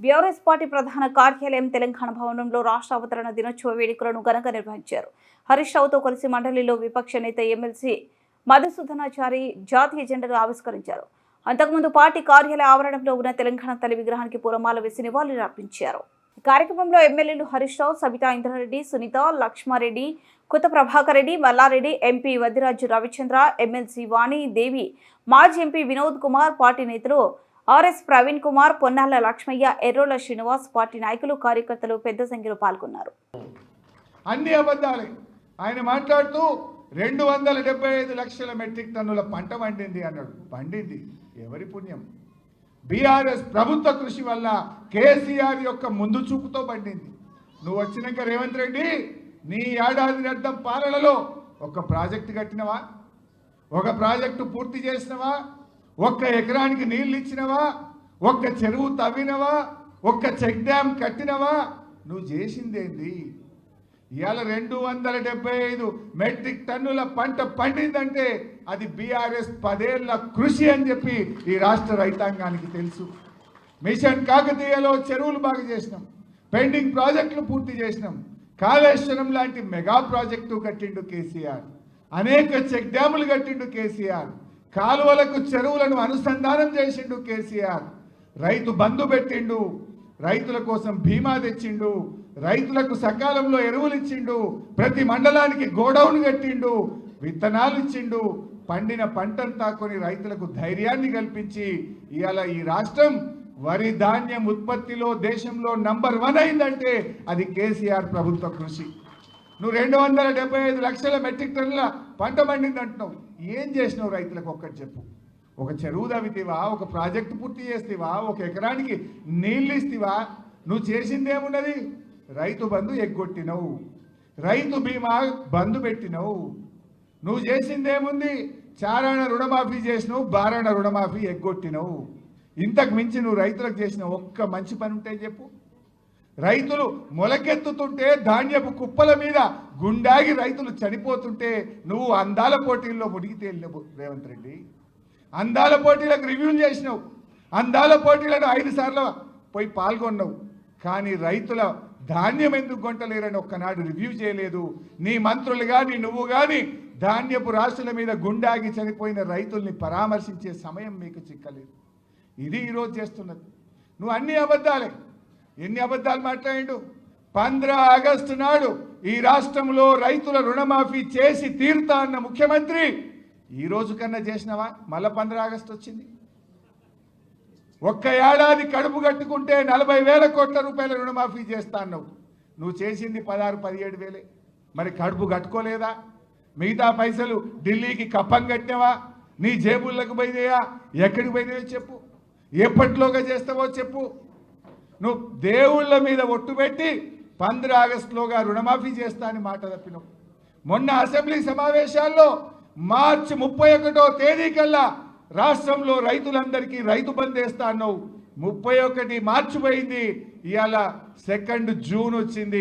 BRS party ప్రధాన కార్యాలయం తెలంగాణ భవనంలో రాష్ట్ర అవతరణ దినోత్సవ వేడుకలను ఘనంగా నిర్వహించారు. హరీష్ రావుతో కలిసి మండలిలో విపక్ష నేత ఎమ్మెల్సీ మధుసూదనాచారి జాతీయ జెండాను ఆవిష్కరించారు. అంతకుముందు పార్టీ కార్యాలయ ఆవరణంలో ఉన్న తెలంగాణ తల్లి విగ్రహానికి పూలమాల వేసి నివాళులు అర్పించారు. కార్యక్రమంలో ఎమ్మెల్యేలు హరీష్ రావు సబితా ఇంద్రారెడ్డి సునీత లక్ష్మారెడ్డి కొత్త ప్రభాకర్ రెడ్డి మల్లారెడ్డి ఎంపీ వదిరాజు రవిచంద్ర ఎమ్మెల్సీ వాణి దేవి మాజీ ఎంపీ వినోద్ కుమార్ పార్టీ నేతలు ఆర్ఎస్ ప్రవీణ్ కుమార్ పొన్నాల లక్ష్మయ్య ఎర్రోల శ్రీనివాస్ పార్టీ నాయకులు కార్యకర్తలు పెద్ద సంఖ్యలో పాల్గొన్నారు. అన్ని అబద్ధాలే. ఆయన మాట్లాడుతూ రెండు వందల డెబ్బై ఐదు లక్షల మెట్రిక్ టన్నుల పంట పండింది అన్నాడు. పండింది. ఎవరి పుణ్యం? బీఆర్ఎస్ ప్రభుత్వ కృషి వల్ల కేసీఆర్ యొక్క ముందు చూపుతో పండింది. నువ్వు వచ్చినాక రేవంత్ రెడ్డి నీ ఏడాది అర్థం పాలనలో ఒక ప్రాజెక్టు కట్టినవా? ఒక ప్రాజెక్టు పూర్తి చేసినవా? ఒక్క ఎకరానికి నీళ్ళు ఇచ్చినవా? ఒక్క చెరువు తవ్వినవా? ఒక్క చెక్ డ్యామ్ కట్టినవా? నువ్వు చేసిందేంది? ఇవాళ రెండు వందల డెబ్బై ఐదు మెట్రిక్ టన్నుల పంట పండిందంటే అది బీఆర్ఎస్ పదేళ్ళ కృషి అని చెప్పి ఈ రాష్ట్ర రైతాంగానికి తెలుసు. మిషన్ కాకతీయలో చెరువులు బాగా చేసినాం. పెండింగ్ ప్రాజెక్టులు పూర్తి చేసినాం. కాళేశ్వరం లాంటి మెగా ప్రాజెక్టు కట్టిండు కేసీఆర్. అనేక చెక్ డ్యాములు కట్టిండు కేసీఆర్. కాలువలకు చెరువులను అనుసంధానం చేసిండు కేసీఆర్. రైతు బంధు పెట్టిండు రైతుల కోసం బీమా తెచ్చిండు రైతులకు సకాలంలో ఎరువులు ఇచ్చిండు ప్రతి మండలానికి గోడౌన్ కట్టిండు విత్తనాలు ఇచ్చిండు పండిన పంటంతా కొని రైతులకు ధైర్యాన్ని కల్పించి ఇవాళ ఈ రాష్ట్రం వరి ధాన్యం ఉత్పత్తిలో దేశంలో నంబర్ వన్ అయిందంటే అది కేసీఆర్ ప్రభుత్వ కృషి. నువ్వు రెండు వందల డెబ్బై ఐదు లక్షల మెట్రిక్ టన్నుల పంట పండింది అంటున్నావు ఏం చేసినావు రైతులకు ఒక్కటి చెప్పు. ఒక చెరువు తవ్వితేవా ఒక ప్రాజెక్టు పూర్తి చేస్తేవా ఒక ఎకరానికి నీళ్ళు ఇస్తేవా? నువ్వు చేసింది ఏమున్నది రైతు బంధు ఎగ్గొట్టినవు. రైతు బీమా బంధు పెట్టినవు. నువ్వు చేసింది ఏముంది? చారాణ రుణమాఫీ చేసినావు బారాణ రుణమాఫీ ఎగ్గొట్టినవు. ఇంతకు మించి నువ్వు రైతులకు చేసిన ఒక్క మంచి పని ఉంటే చెప్పు. రైతులు మొలకెత్తుతుంటే ధాన్యపు కుప్పల మీద గుండాగి రైతులు చనిపోతుంటే నువ్వు అందాల పోటీల్లో మునిగి తేలినవు రేవంత్ రెడ్డి. అందాల పోటీలకు రివ్యూలు చేసినావు. అందాల పోటీలను ఐదు సార్లు పోయి పాల్గొన్నావు. కానీ రైతుల ధాన్యం ఎందుకు కొంటలేరని ఒక్కనాడు రివ్యూ చేయలేదు. నీ మంత్రులు కానీ నువ్వు కానీ ధాన్యపు రాశుల మీద గుండాగి చనిపోయిన రైతుల్ని పరామర్శించే సమయం మీకు చిక్కలేదు. ఇది ఈరోజు చేస్తున్నది. నువ్వు అన్ని అబద్ధాలే. ఎన్ని అబద్ధాలు మాట్లాడిండు? పంద్ర ఆగస్టు నాడు ఈ రాష్ట్రంలో రైతుల రుణమాఫీ చేసి తీరుతా అన్న ముఖ్యమంత్రి ఈ రోజు కన్నా చేసినావా? మళ్ళా పంద్ర ఆగస్టు వచ్చింది. ఒక్క ఏడాది కడుపు కట్టుకుంటే నలభై వేల కోట్ల రూపాయల రుణమాఫీ చేస్తా అన్నావు. నువ్వు చేసింది పదహారు పదిహేడు వేలే. మరి కడుపు కట్టుకోలేదా? మిగతా పైసలు ఢిల్లీకి కప్పం కట్టినవా? నీ జేబుల్లోకి పోయినాయా? ఎక్కడికి పోయినాయో చెప్పు. ఎప్పటిలోగా చేస్తావో చెప్పు. నువ్వు దేవుళ్ళ మీద ఒట్టు పెట్టి పంద్ర ఆగస్టులోగా రుణమాఫీ చేస్తా అని మాట తప్పినావు. మొన్న అసెంబ్లీ సమావేశాల్లో మార్చి ముప్పై ఒకటో తేదీ కల్లా రాష్ట్రంలో రైతులందరికీ రైతు బంద్ వేస్తా అన్నావు. ముప్పై ఒకటి మార్చిపోయింది ఇవాళ సెకండ్ జూన్ వచ్చింది.